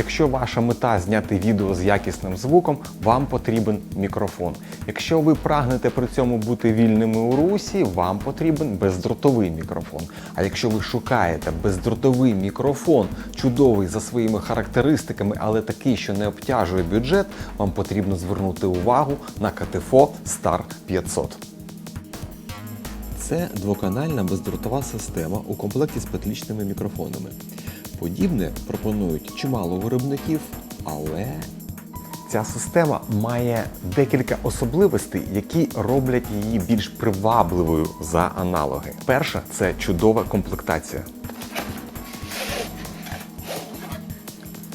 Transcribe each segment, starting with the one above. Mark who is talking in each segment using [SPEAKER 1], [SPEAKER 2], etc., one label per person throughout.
[SPEAKER 1] Якщо ваша мета зняти відео з якісним звуком, вам потрібен мікрофон. Якщо ви прагнете при цьому бути вільними у русі, вам потрібен бездротовий мікрофон. А якщо ви шукаєте бездротовий мікрофон, чудовий за своїми характеристиками, але такий, що не обтяжує бюджет, вам потрібно звернути увагу на КТФО Star 500. Це двоканальна бездротова система у комплекті з петлічними мікрофонами. Подібне пропонують чимало виробників, але ця система має декілька особливостей, які роблять її більш привабливою за аналоги. Перша це чудова комплектація.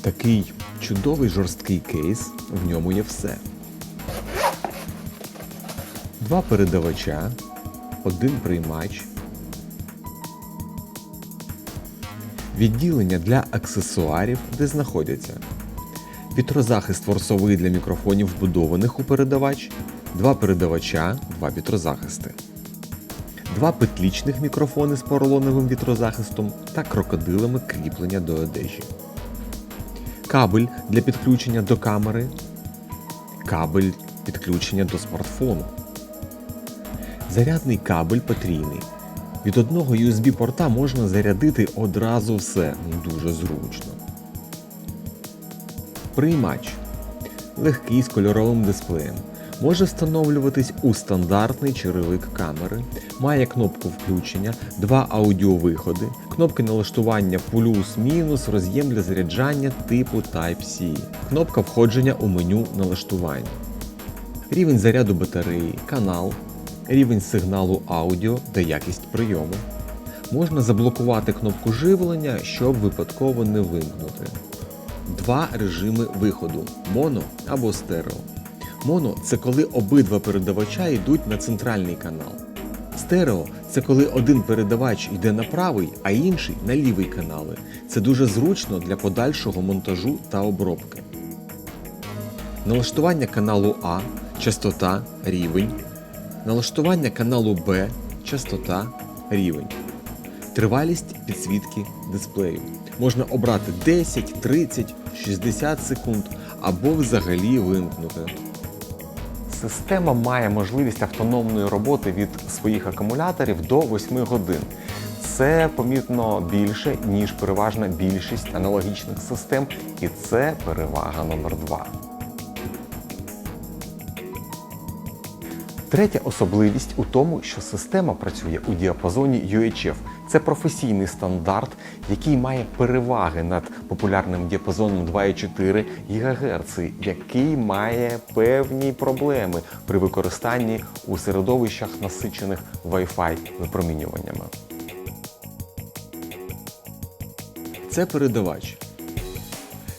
[SPEAKER 1] Такий чудовий жорсткий кейс, в ньому є все. Два передавача, один приймач, відділення для аксесуарів, де знаходяться вітрозахист ворсовий для мікрофонів, вбудованих у передавач, два передавача, два вітрозахисти, два петлічних мікрофони з поролоновим вітрозахистом та крокодилами кріплення до одежі, кабель для підключення до камери, кабель підключення до смартфону. Зарядний кабель потрійний. Від одного USB-порта можна зарядити одразу все. Дуже зручно. Приймач. Легкий з кольоровим дисплеєм. Може встановлюватись у стандартний черевик камери, має кнопку включення, два аудіовиходи, кнопки налаштування плюс-мінус, роз'єм для заряджання типу Type-C, кнопка входження у меню налаштування рівень заряду батареї, канал, рівень сигналу аудіо та якість прийому. Можна заблокувати кнопку живлення, щоб випадково не вимкнути. Два режими виходу моно або стерео. Моно це коли обидва передавача йдуть на центральний канал. Стерео це коли один передавач йде на правий, а інший на лівий канали. Це дуже зручно для подальшого монтажу та обробки. Налаштування каналу А, частота, рівень. Налаштування каналу Б, частота, рівень. Тривалість підсвітки дисплею. Можна обрати 10, 30, 60 секунд або взагалі вимкнути. Система має можливість автономної роботи від своїх акумуляторів до 8 годин. Це помітно більше, ніж переважна більшість аналогічних систем, і це перевага номер 2. Третя особливість у тому, що система працює у діапазоні UHF. Це професійний стандарт, який має переваги над популярним діапазоном 2,4 ГГц, який має певні проблеми при використанні у середовищах, насичених Wi-Fi випромінюваннями. Це передавач.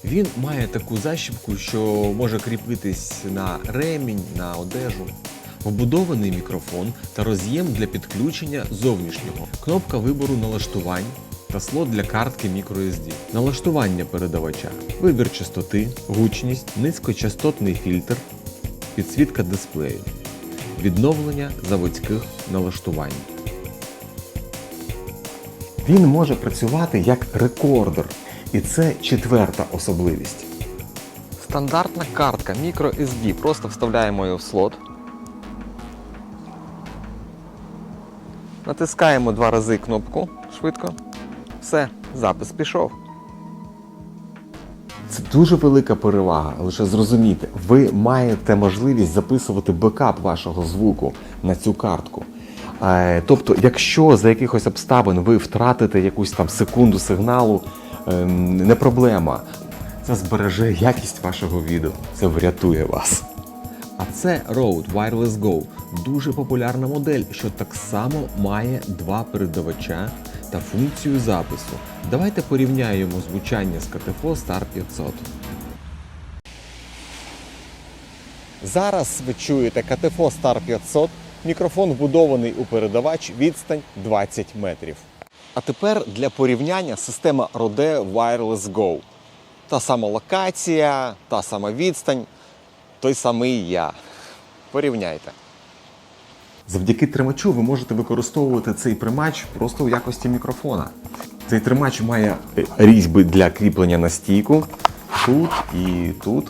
[SPEAKER 1] Він має таку защіпку, що може кріпитись на ремінь, на одежу. Вбудований мікрофон та роз'єм для підключення зовнішнього, кнопка вибору налаштувань та слот для картки microSD. Налаштування передавача, вибір частоти, гучність, низькочастотний фільтр, підсвітка дисплею, відновлення заводських налаштувань. Він може працювати як рекордер, і це четверта особливість. Стандартна картка microSD. Просто вставляємо її в слот. Натискаємо два рази кнопку швидко. Все, запис пішов. Це дуже велика перевага, лише зрозумійте, ви маєте можливість записувати бекап вашого звуку на цю картку. Е, Тобто, якщо за якихось обставин ви втратите якусь там секунду сигналу, ем, не проблема. Це збереже якість вашого відео, це врятує вас. А це Rode Wireless Go. Дуже популярна модель, що так само має два передавача та функцію запису. Давайте порівняємо звучання з КТФО Star 500. Зараз ви чуєте КТФО Star 500. Мікрофон вбудований у передавач відстань 20 метрів. А тепер для порівняння система Rode Wireless Go. Та сама локація, та сама відстань, той самий я. Порівняйте. Завдяки тримачу ви можете використовувати цей тримач просто в якості мікрофона. Цей тримач має різьби для кріплення на стійку. тут і тут.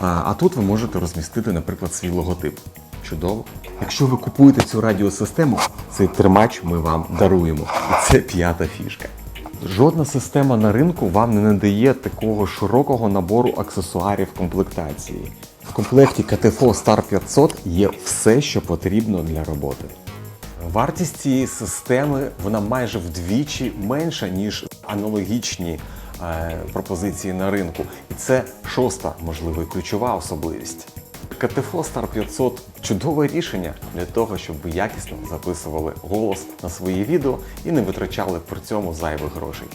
[SPEAKER 1] А тут ви можете розмістити, наприклад, свій логотип. Чудово. Якщо ви купуєте цю радіосистему, цей тримач ми вам даруємо. І це п'ята фішка. Жодна система на ринку вам не надає такого широкого набору аксесуарів комплектації. В комплекті KTFO Star 500 є все, що потрібно для роботи. Вартість цієї системи вона майже вдвічі менша, ніж аналогічні е, пропозиції на ринку. І це шоста, можливо, ключова особливість. КТФО Star 500 чудове рішення для того, щоб ви якісно записували голос на свої відео і не витрачали при цьому зайвих грошей.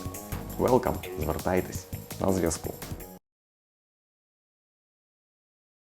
[SPEAKER 1] Welcome, звертайтесь на зв'язку.